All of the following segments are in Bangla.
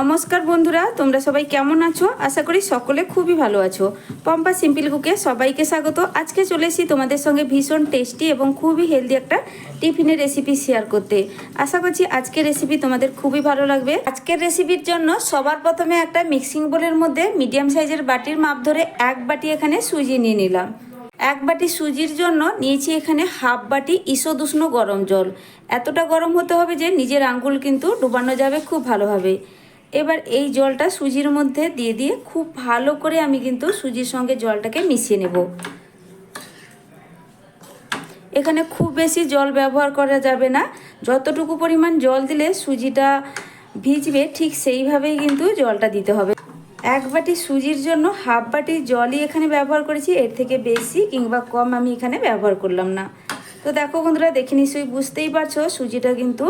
নমস্কার বন্ধুরা, তোমরা সবাই কেমন আছো? আশা করি সকলে খুবই ভালো আছো। পম্পা সিম্পল কুকে সবাইকে স্বাগত। আজকে চলে এসেছি তোমাদের সঙ্গে ভীষণ টেস্টি এবং খুবই হেলদি একটা টিফিনের রেসিপি শেয়ার করতে। আশা করছি আজকের রেসিপি তোমাদের খুবই ভালো লাগবে। আজকের রেসিপির জন্য সবার প্রথমে একটা মিক্সিং বোলের মধ্যে মিডিয়াম সাইজের বাটির মাপ ধরে এক বাটি এখানে সুজি নিয়ে নিলাম। এক বাটি সুজির জন্য নিয়েছি এখানে হাফ বাটি ঈষদুষ্ণ গরম জল। এতটা গরম হতে হবে যে নিজের আঙ্গুল কিন্তু ডুবানো যাবে খুব ভালোভাবে। এবার এই জলটা সুজির মধ্যে দিয়ে দিয়ে খুব ভালো করে আমি কিন্তু সুজির সঙ্গে জলটাকে মিশিয়ে নেব। এখানে খুব বেশি জল ব্যবহার করা যাবে না। যতটুকু পরিমাণ জল দিলে সুজিটা ভিজবে ঠিক সেইভাবেই কিন্তু জলটা দিতে হবে। এক বাটি সুজির জন্য হাফ বাটি জলই এখানে ব্যবহার করেছি, এর থেকে বেশি কিংবা কম আমি এখানে ব্যবহার করলাম না। তো দেখো বন্ধুরা, দেখে নিশ্চয়ই বুঝতেই পারছ সুজিটা কিন্তু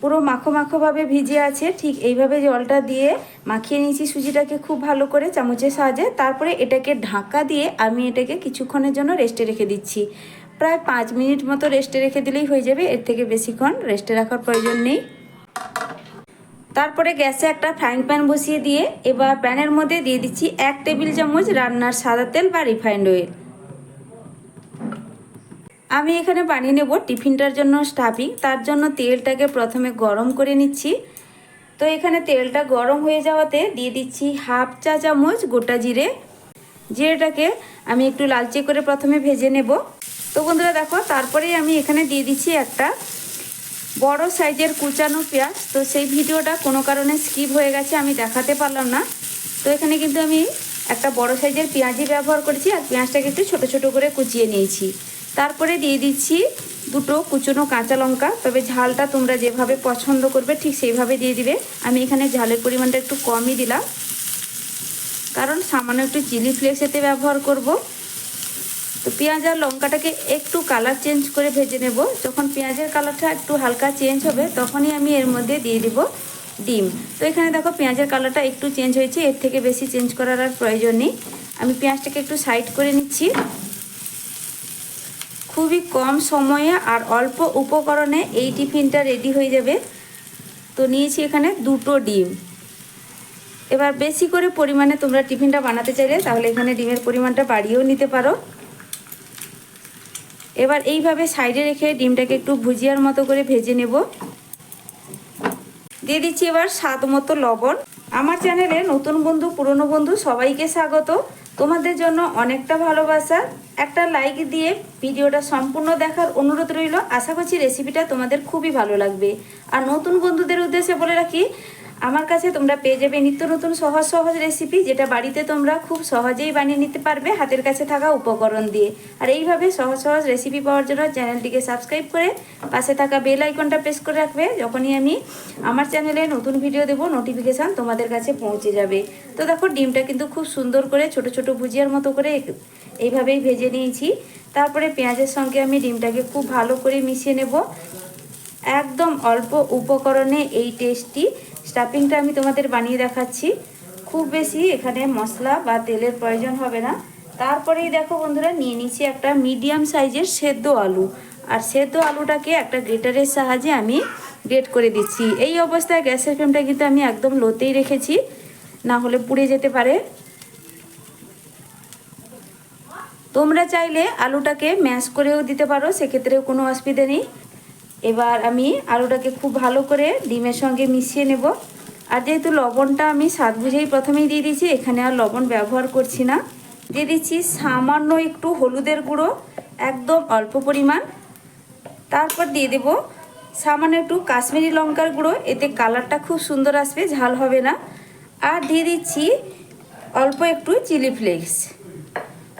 পুরো মাখো মাখোভাবে ভিজে আছে। ঠিক এইভাবে জলটা দিয়ে মাখিয়ে নিয়েছি সুজিটাকে খুব ভালো করে চামচের সাহায্যে। তারপরে এটাকে ঢাকা দিয়ে আমি এটাকে কিছুক্ষণের জন্য রেস্টে রেখে দিচ্ছি। প্রায় পাঁচ মিনিট মতো রেস্টে রেখে দিলেই হয়ে যাবে। এর থেকে বেশিক্ষণ রেস্টে রাখার প্রয়োজন নেই। তারপরে গ্যাসে একটা ফ্রাইং প্যান বসিয়ে দিয়ে এবার প্যানের মধ্যে দিয়ে দিচ্ছি এক টেবিল চামচ রান্নার সাদা তেল বা রিফাইন্ড অয়েল। আমি এখানে বানিয়ে নেব টিফিনটার জন্য স্টাফিং। তার জন্য তেলটাকে প্রথমে গরম করে নিচ্ছি। তো এখানে তেলটা গরম হয়ে যাওয়াতে দিয়ে দিচ্ছি হাফ চা চামচ গোটা জিরে। জিরেটাকে আমি একটু লালচে করে প্রথমে ভেজে নেব। তো বন্ধুরা দেখো, তারপরেই আমি এখানে দিয়ে দিচ্ছি একটা বড় সাইজের কুচানো পেঁয়াজ। তো সেই ভিডিওটা কোনো কারণে স্কিপ হয়ে গেছে, আমি দেখাতে পারলাম না। তো এখানে কিন্তু আমি একটা বড় সাইজের পেঁয়াজই ব্যবহার করেছি। আর পেঁয়াজটাকে একটু ছোট ছোট করে কুচিয়ে নিয়েছি। তারপরে দিয়ে দিচ্ছি দুটো কুচনো কাঁচা লঙ্কা, তবে ঝালটা তোমরা যেভাবে পছন্দ করবে ঠিক সেইভাবে দিয়ে দিবে। আমি এখানে ঝালের পরিমাণটা একটু কমই দিলাম। কারণ সামান্য একটু চিলি ফ্লেক্স এতে ব্যবহার করব। তো পেঁয়াজ আর লঙ্কাটাকে একটু কালার চেঞ্জ করে ভেজে নেব। যখন পেঁয়াজের কালারটা একটু হালকা চেঞ্জ হবে, তখনই আমি এর মধ্যে দিয়ে দিব ডিম। তো এখানে দেখো পেঁয়াজের কালারটা একটু চেঞ্জ হয়েছে, এর থেকে বেশি চেঞ্জ করার আর প্রয়োজন নেই। আমি পেঁয়াজটাকে একটু সাইড করে নিচ্ছি। খুবই কম সময়ে আর অল্প উপকরণে এই টিফিনটা রেডি হয়ে যাবে। তো নিয়েছি এখানে দুটো ডিম। এবার বেশি করে পরিমাণে তোমরা টিফিনটা বানাতে চাইলে তাহলে এখানে ডিমের পরিমাণটা বাড়িয়েও নিতে পারো। এবার এইভাবে সাইডে রেখে ডিমটাকে একটু ভুজিয়ার মতো করে ভেজে নেব। দিয়ে দিচ্ছি এবার স্বাদ মতো লবণ। আমার চ্যানেলে নতুন বন্ধু, পুরনো বন্ধু সবাইকে স্বাগত। তোমাদের জন্য অনেকটা ভালোবাসা। একটা লাইক দিয়ে ভিডিওটা সম্পূর্ণ দেখার অনুরোধ রইল। আশা করছি রেসিপিটা তোমাদের খুবই ভালো লাগবে। আর নতুন বন্ধুদের উদ্দেশ্যে বলে রাখি আমার কাছে তোমরা পেয়ে যাবে নিত্য নতুন সহজ সহজ রেসিপি যেটা বাড়িতে তোমরা খুব সহজেই বানিয়ে নিতে পারবে হাতের কাছে থাকা উপকরণ দিয়ে। আর এইভাবে সহজ সহজ রেসিপি পাওয়ার জন্য চ্যানেলটিকে সাবস্ক্রাইব করে পাশে থাকা বেল আইকনটা প্রেস করে রাখবে, যখনই আমি আমার চ্যানেলে নতুন ভিডিও দেবো নোটিফিকেশান তোমাদের কাছে পৌঁছে যাবে। তো দেখো, ডিমটা কিন্তু খুব সুন্দর করে ছোট ছোট ভুজিয়ার মতো করে এইভাবেই ভেজে নিয়েছি। তারপরে পেঁয়াজের সঙ্গে আমি ডিমটাকে খুব ভালো করে মিশিয়ে নেব। একদম অল্প উপকরণে এই টেস্টি স্টাফিংটা আমি তোমাদের বানিয়ে দেখাচ্ছি। খুব বেশি এখানে মশলা বা তেলের প্রয়োজন হবে না। তারপরেই দেখো বন্ধুরা, নিয়ে নিচ্ছি একটা মিডিয়াম সাইজের সেদ্ধ আলু। আর সেদ্ধ আলুটাকে একটা গ্রেটারের সাহায্যে আমি গ্রেট করে দিচ্ছি। এই অবস্থায় গ্যাসের ফ্লেমটা কিন্তু আমি একদম লোতেই রেখেছি, না হলে পুড়ে যেতে পারে। তোমরা চাইলে আলুটাকে ম্যাশ করেও দিতে পারো, সেক্ষেত্রেও কোনো অসুবিধা নেই। এবার আমি আলুটাকে খুব ভালো করে ডিমের সঙ্গে মিশিয়ে নেব। আর যেহেতু লবণটা আমি স্বাদ বুঝেই প্রথমেই দিয়ে দিয়েছি, এখানে আর লবণ ব্যবহার করছি না। দিয়ে দিচ্ছি সামান্য একটু হলুদের গুঁড়ো, একদম অল্প পরিমাণ। তারপর দিয়ে দেব সামান্য একটু কাশ্মীরি লঙ্কার গুঁড়ো, এতে কালারটা খুব সুন্দর আসবে, ঝাল হবে না। আর দিয়ে দিচ্ছি অল্প একটু চিলি ফ্লেক্স।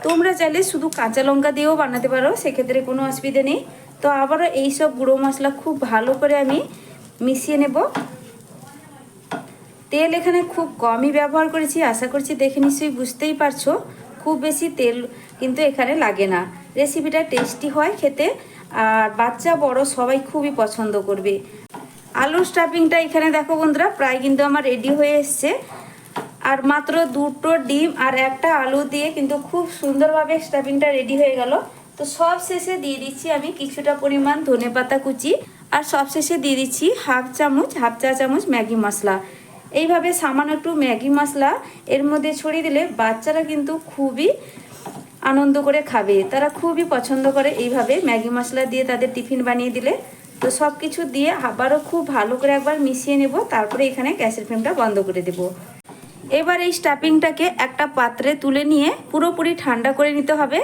তোমরা চাইলে শুধু কাঁচা লঙ্কা দিয়েও বানাতে পারো, সেক্ষেত্রে কোনো অসুবিধা নেই। তো আবারও এই সব গুঁড়ো মশলা খুব ভালো করে আমি মিশিয়ে নেব। তেল এখানে খুব কমই ব্যবহার করেছি, আশা করছি দেখে নিশ্চয়ই বুঝতেই পারছ, খুব বেশি তেল কিন্তু এখানে লাগে না। রেসিপিটা টেস্টি হয় খেতে, আর বাচ্চা, বড় সবাই খুবই পছন্দ করবে। আলুর স্টাফিংটা এখানে দেখো বন্ধুরা, প্রায় কিন্তু আমার রেডি হয়ে এসছে। আর মাত্র দুটো ডিম আর একটা আলু দিয়ে কিন্তু খুব সুন্দরভাবে স্টাফিংটা রেডি হয়ে গেল। তো সব শেষে দিয়ে দিচ্ছি আমি কিছুটা পরিমাণ ধনে পাতা কুচি আর সব শেষে দিয়ে দিচ্ছি হাফ চামচ, হাফ চা চামচ ম্যাগি মশলা। এইভাবে সামান্য একটু ম্যাগি মশলা, এর মধ্যে ছড়িয়ে দিলে বাচ্চারা কিন্তু খুবই আনন্দ করে খাবে। তারা খুবই পছন্দ করে এইভাবে ম্যাগি মশলা দিয়ে তাদের টিফিন বানিয়ে দিলে। তো সব কিছু দিয়ে আবারও খুব ভালো করে একবার মিশিয়ে নেব, তারপরে এখানে গ্যাসের ফ্লেমটা বন্ধ করে দেব। এবার এই স্টাফিংটাকে একটা পাত্রে তুলে নিয়ে পুরোপুরি ঠান্ডা করে নিতে হবে।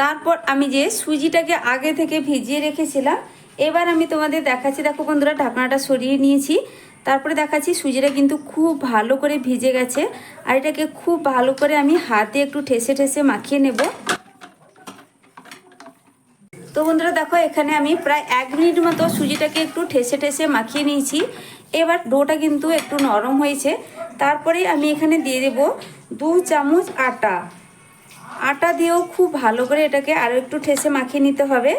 তারপর আমি যে সুজিটাকে আগে থেকে ভিজিয়ে রেখেছিলাম, এবার আমি তোমাদের দেখাচ্ছি। দেখো বন্ধুরা, ঢাকনাটা সরিয়ে নিয়েছি। তারপরে দেখাচ্ছি সুজিটা কিন্তু খুব ভালো করে ভিজে গেছে। আর এটাকে খুব ভালো করে আমি হাতে একটু ঠেসে ঠেসে মাখিয়ে নেব। তো বন্ধুরা, দেখো এখানে আমি প্রায় এক মিনিট মতো সুজিটাকে একটু ঠেসে ঠেসে মাখিয়ে নিয়েছি। এবার ডোটা কিন্তু একটু নরম হয়েছে। তারপরে আমি এখানে দিয়ে দেব দু চামচ আটা। আটা দিয়েও খুব ভালো করে এটাকে আরও একটু ঠেসে মাখিয়ে নিতে হবে।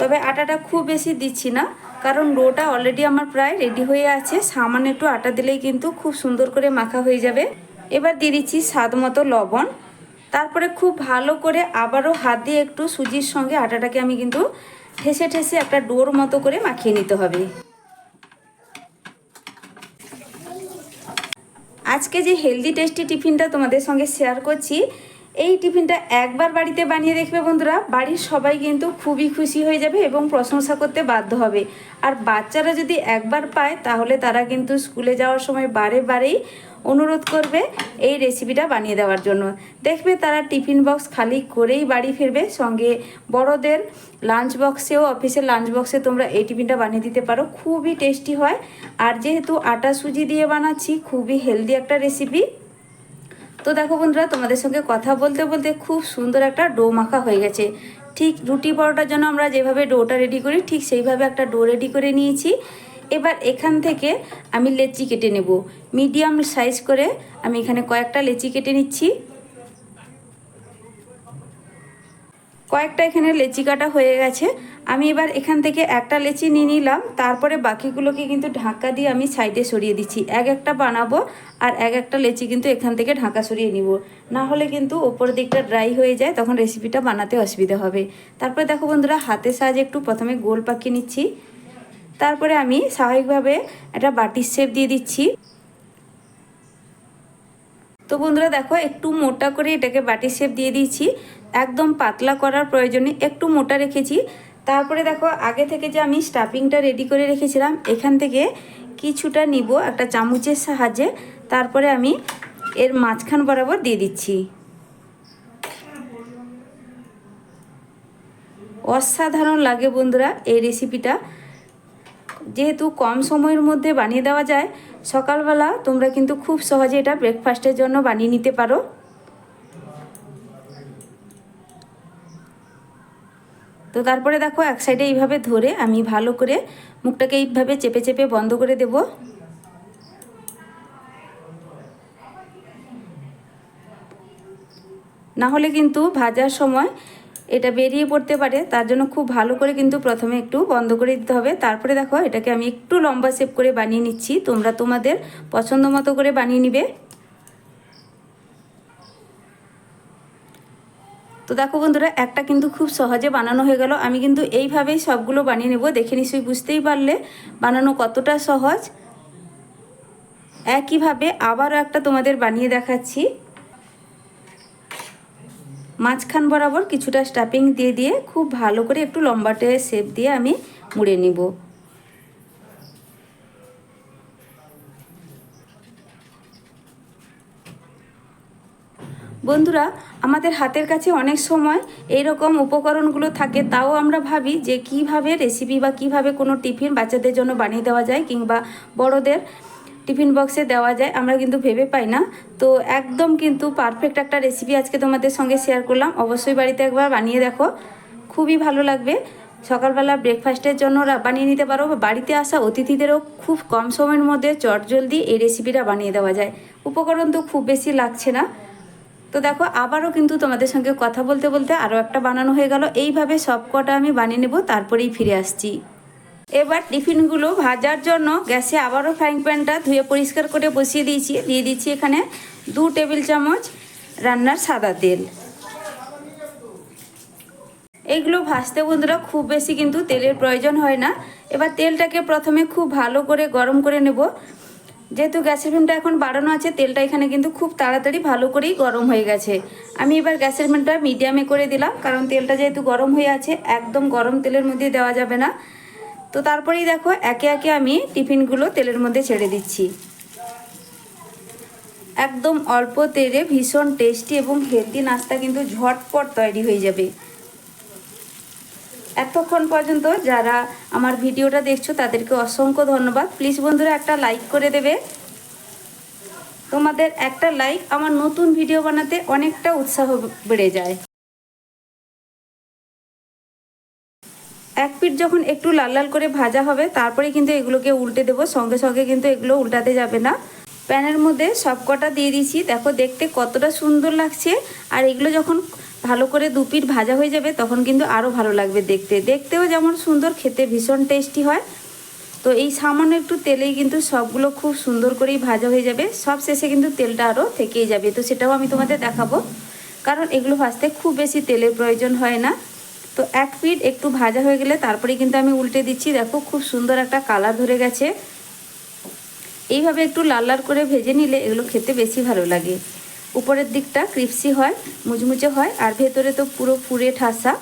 তবে আটাটা খুব বেশি দিচ্ছি না, কারণ ডোটা অলরেডি আমার প্রায় রেডি হয়ে আছে। সামান্য একটু আটা দিলেই কিন্তু খুব সুন্দর করে মাখা হয়ে যাবে। এবার দিয়ে দিচ্ছি স্বাদ মতো লবণ। তারপরে খুব ভালো করে আবারও হাত দিয়ে একটু সুজির সঙ্গে আটাটাকে আমি কিন্তু ঠেসে ঠেসে একটা ডোর মতো করে মাখিয়ে নিতে হবে। আজকে যে হেলদি টেস্টি টিফিনটা তোমাদের সঙ্গে শেয়ার করছি এই টিফিনটা একবার বাড়িতে বানিয়ে দেখবে বন্ধুরা। বাড়ির সবাই কিন্তু খুবই খুশি হয়ে যাবে এবং প্রশংসা করতে বাধ্য হবে। আর বাচ্চারা যদি একবার পায়, তাহলে তারা কিন্তু স্কুলে যাওয়ার সময় বারে বারেই অনুরোধ করবে এই রেসিপিটা বানিয়ে দেওয়ার জন্য। দেখবে তারা টিফিন বক্স খালি করেই বাড়ি ফিরবে। সঙ্গে বড়দের লাঞ্চ বক্সেও অফিসের লাঞ্চ বক্সে তোমরা এই টিফিনটা বানিয়ে দিতে পারো। খুবই টেস্টি হয়। আর যেহেতু আটা সুজি দিয়ে বানাচ্ছি, খুবই হেলদি একটা রেসিপি তো দেখো বন্ধুরা, তোমাদের সঙ্গে কথা বলতে বলতে খুব সুন্দর একটা ডো মাখা হয়ে গেছে। ঠিক রুটি পরোটার জন্য আমরা যেভাবে ডোটা রেডি করি, ঠিক সেইভাবে একটা ডো রেডি করে নিয়েছি। এবার এখান থেকে আমি লেচি কেটে নেব। মিডিয়াম সাইজ করে আমি এখানে কয়েকটা লেচি কেটে নিচ্ছি। কয়েকটা এখানে লেচি কাটা হয়ে গেছে। আমি এবার এখান থেকে একটা লেচি নিয়ে নিলাম, তারপরে বাকিগুলোকে কিন্তু ঢাকা দিয়ে আমি সাইডে সরিয়ে দিচ্ছি। এক একটা বানাবো আর এক একটা লেচি কিন্তু এখান থেকে ঢাকা সরিয়ে নিব। না হলে কিন্তু ওপর দিকটা ড্রাই হয়ে যায়, তখন রেসিপিটা বানাতে অসুবিধা হবে। তারপরে দেখো বন্ধুরা, হাতের সাহায্যে একটু প্রথমে গোল পাকিয়ে নিচ্ছি। তারপরে আমি স্বাভাবিকভাবে একটা বাটির শেপ দিয়ে দিচ্ছি। তো বন্ধুরা, দেখো একটু মোটা করে এটাকে বাটির শেপ দিয়ে দিয়েছি। একদম পাতলা করার প্রয়োজনে একটু মোটা রেখেছি। তারপরে দেখো, আগে থেকে যে আমি স্টাফিংটা রেডি করে রেখেছিলাম, এখান থেকে কিছুটা নিব একটা চামচের সাহায্যে। তারপরে আমি এর মাঝখান বরাবর দিয়ে দিচ্ছি। অসাধারণ লাগে বন্ধুরা এই রেসিপিটা যেহেতু কম সময়ের মধ্যে বানিয়ে দেওয়া যায়, সকালবেলা তোমরা কিন্তু খুব সহজে এটা ব্রেকফাস্টের জন্য বানিয়ে নিতে পারো। তো তারপরে দেখো এক সাইডে এইভাবে ধরে আমি ভালো করে মুখটাকে এইভাবে চেপে চেপে বন্ধ করে দেব। না হলে কিন্তু ভাজার সময় এটা বেরিয়ে পড়তে পারে, তার জন্য খুব ভালো করে কিন্তু প্রথমে একটু বন্ধ করে দিতে হবে। তারপরে দেখো এটাকে আমি একটু লম্বা শেপ করে বানিয়ে নিচ্ছি, তোমরা তোমাদের পছন্দ মতো করে বানিয়ে নিবে। তো দেখো বন্ধুরা, একটা কিন্তু খুব সহজে বানানো হয়ে গেল। আমি কিন্তু এইভাবেই সবগুলো বানিয়ে নেব, দেখে নিশ্চয়ই বুঝতেই পারলে বানানো কতটা সহজ। একইভাবে আবারও একটা তোমাদের বানিয়ে দেখাচ্ছি। মাঝখান বরাবর কিছুটা স্টাফিং দিয়ে দিয়ে খুব ভালো করে একটু লম্বাটে শেপ দিয়ে আমি মুড়ে নিব। বন্ধুরা, আমাদের হাতের কাছে অনেক সময় এইরকম উপকরণগুলো থাকে, তাও আমরা ভাবি যে কীভাবে রেসিপি বা কীভাবে কোনো টিফিন বাচ্চাদের জন্য বানিয়ে দেওয়া যায় কিংবা বড়দের টিফিন বক্সে দেওয়া যায়, আমরা কিন্তু ভেবে পাই না। তো একদম কিন্তু পারফেক্ট একটা রেসিপি আজকে তোমাদের সঙ্গে শেয়ার করলাম। অবশ্যই বাড়িতে একবার বানিয়ে দেখো। খুবই ভালো লাগবে। সকালবেলা ব্রেকফাস্টের জন্য বানিয়ে নিতে পারো। বা বাড়িতে আসা অতিথিদেরও খুব কম সময়ের মধ্যে চটজলদি এই রেসিপিটা বানিয়ে দেওয়া যায়। উপকরণ তো খুব বেশি লাগছে না। তো দেখো, আবারও কিন্তু তোমাদের সঙ্গে কথা বলতে বলতে আরও একটা বানানো হয়ে গেল। এইভাবে সব কটা আমি বানিয়ে নেব, তারপরেই ফিরে আসছি। এবার টিফিনগুলো ভাজার জন্য গ্যাসে আবারও ফ্রাইং প্যানটা ধুয়ে পরিষ্কার করে বসিয়ে দিয়েছি। দিয়ে দিচ্ছি এখানে দু টেবিল চামচ রান্নার সাদা তেল। এইগুলো ভাজতে বন্ধুরা খুব বেশি কিন্তু তেলের প্রয়োজন হয় না। এবার তেলটাকে প্রথমে খুব ভালো করে গরম করে নেব। যেহেতু গ্যাসের ফ্লেমটা এখন বাড়ানো আছে, তেলটা এখানে কিন্তু খুব তাড়াতাড়ি ভালো করেই গরম হয়ে গেছে। আমি এবার গ্যাসের ফ্লেমটা মিডিয়ামে করে দিলাম, কারণ তেলটা যেহেতু গরম হয়ে আছে, একদম গরম তেলের মধ্যে দেওয়া যাবে না। তো তারপরেই দেখো, একে একে আমি টিফিনগুলো তেলের মধ্যে ছেড়ে দিচ্ছি। একদম অল্প তেলে ভীষণ টেস্টি এবং হেলদি নাস্তা কিন্তু ঝটপট তৈরি হয়ে যাবে। এতক্ষণ পর্যন্ত যারা আমার ভিডিওটা দেখছ, তাদেরকে অসংখ্য ধন্যবাদ। প্লিজ বন্ধুরা, একটা লাইক করে দেবে। তোমাদের একটা লাইক আমার নতুন ভিডিও বানাতে অনেকটা উৎসাহ বেড়ে যায়। এক পিঠ যখন একটু লাল লাল করে ভাজা হবে, তারপরে কিন্তু এগুলোকে উল্টে দেবো। সঙ্গে সঙ্গে কিন্তু এগুলো উল্টাতে যাবে না। প্যানের মধ্যে সব কটা দিয়ে দিয়েছি। দেখো, দেখতে কতটা সুন্দর লাগছে। আর এগুলো যখন ভালো করে দু পিঠ ভাজা হয়ে যাবে, তখন কিন্তু আরও ভালো লাগবে দেখতে। দেখতেও যেমন সুন্দর, খেতে ভীষণ টেস্টি হয়। তো এই সামান্য একটু তেলেই কিন্তু সবগুলো খুব সুন্দর করেই ভাজা হয়ে যাবে। সব শেষে কিন্তু তেলটা আরও থেকেই যাবে। তো সেটাও আমি তোমাদের দেখাবো। কারণ এগুলো ভাজতে খুব বেশি তেলের প্রয়োজন হয় না। তো এক পিঠ একটু ভাজা হয়ে গেলে তারপরে কিন্তু আমি উল্টে দিচ্ছি। দেখো খুব সুন্দর একটা কালার ধরে গেছে। এইভাবে একটু লাল লাল করে ভেজে নিলে এগুলো খেতে বেশি ভালো লাগে। উপরের দিকটা ক্রিপসি হয় মুচমুচে হয়, আর ভেতরে তো পুরো পুরে ঠাসা।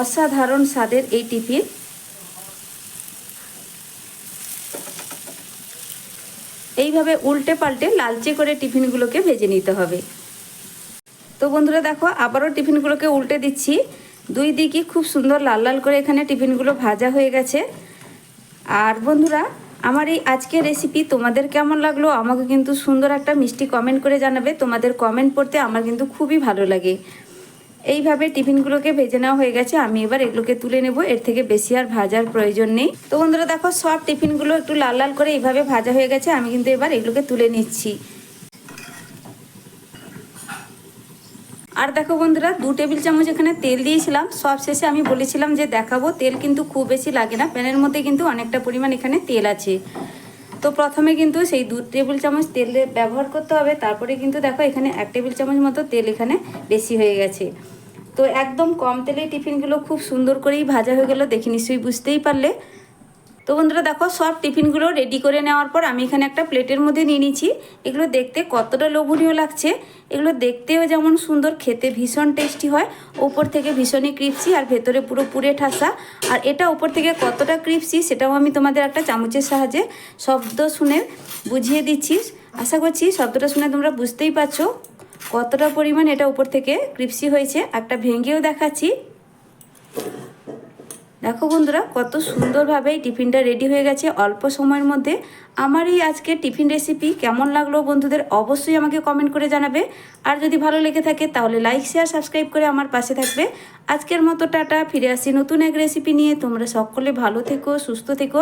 অসাধারণ স্বাদের এই টিফিন। এইভাবে উল্টে পাল্টে লালচে করে টিফিনগুলোকে ভেজে নিতে হবে। তো বন্ধুরা দেখো, আবারও টিফিনগুলোকে উল্টে দিচ্ছি। দুই দিকই খুব সুন্দর লাল লাল করে এখানে টিফিনগুলো ভাজা হয়ে গেছে। আর বন্ধুরা আমার এই আজকের রেসিপি তোমাদের কেমন লাগল? আমাকে কিন্তু সুন্দর একটা মিষ্টি কমেন্ট করে জানাবে। তোমাদের কমেন্ট পড়তে আমার কিন্তু খুবই ভালো লাগে। এইভাবে টিফিনগুলোকে ভেজে নেওয়া হয়ে গেছে। আমি এবার এগুলোকে তুলে নেব। এর থেকে বেশি আর ভাজার প্রয়োজন নেই। তো বন্ধুরা, দেখো সব টিফিনগুলো একটু লাল লাল করে এইভাবে ভাজা হয়ে গেছে। আমি কিন্তু এবার এগুলোকে তুলে নিচ্ছি। আর দেখো বন্ধুরা, দু টেবিল চামচ এখানে তেল দিয়েছিলাম। সব শেষে আমি বলেছিলাম যে দেখাবো, তেল কিন্তু খুব বেশি লাগে না। প্যানের মধ্যে কিন্তু অনেকটা পরিমাণ এখানে তেল আছে। তো প্রথমে কিন্তু সেই দু টেবিল চামচ তেল ব্যবহার করতে হবে। তারপরে কিন্তু দেখো, এখানে এক টেবিল চামচ মতো তেল এখানে বেশি হয়ে গেছে। তো একদম কম তেলে টিফিনগুলো খুব সুন্দর করেই ভাজা হয়ে গেল। দেখে নিশ্চয়ই বুঝতেই পারলে। তো বন্ধুরা দেখো, সব টিফিনগুলো রেডি করে নেওয়ার পর আমি এখানে একটা প্লেটের মধ্যে নিয়ে নিচ্ছি এগুলো দেখতে কতটা লোভনীয় লাগছে। এগুলো দেখতেও যেমন সুন্দর, খেতে ভীষণ টেস্টি হয়। ওপর থেকে ভীষণই ক্রিপসি আর ভেতরে পুরো পুরে ঠাসা। আর এটা ওপর থেকে কতটা ক্রিপসি সেটাও আমি তোমাদের একটা চামচের সাহায্যে শব্দ শুনে বুঝিয়ে দিচ্ছি। আশা করছি শব্দটা শুনে তোমরা বুঝতেই পারছ কতটা পরিমাণ এটা উপর থেকে ক্রিপসি হয়েছে। একটা ভেঙেও দেখাচ্ছি। দেখো বন্ধুরা, কত সুন্দরভাবে এই টিফিনটা রেডি হয়ে গেছে। অল্প সময়ের মধ্যে আমার এই আজকে টিফিন রেসিপি কেমন লাগল বন্ধুদের অবশ্যই আমাকে কমেন্ট করে জানাবে। আর যদি ভালো লেগে থাকে, তাহলে লাইক শেয়ার সাবস্ক্রাইব করে আমার পাশে থাকবে। আজকের মতো টাটা, ফিরে আসি নতুন এক রেসিপি নিয়ে। তোমরা সকলে ভালো থেকো, সুস্থ থেকো।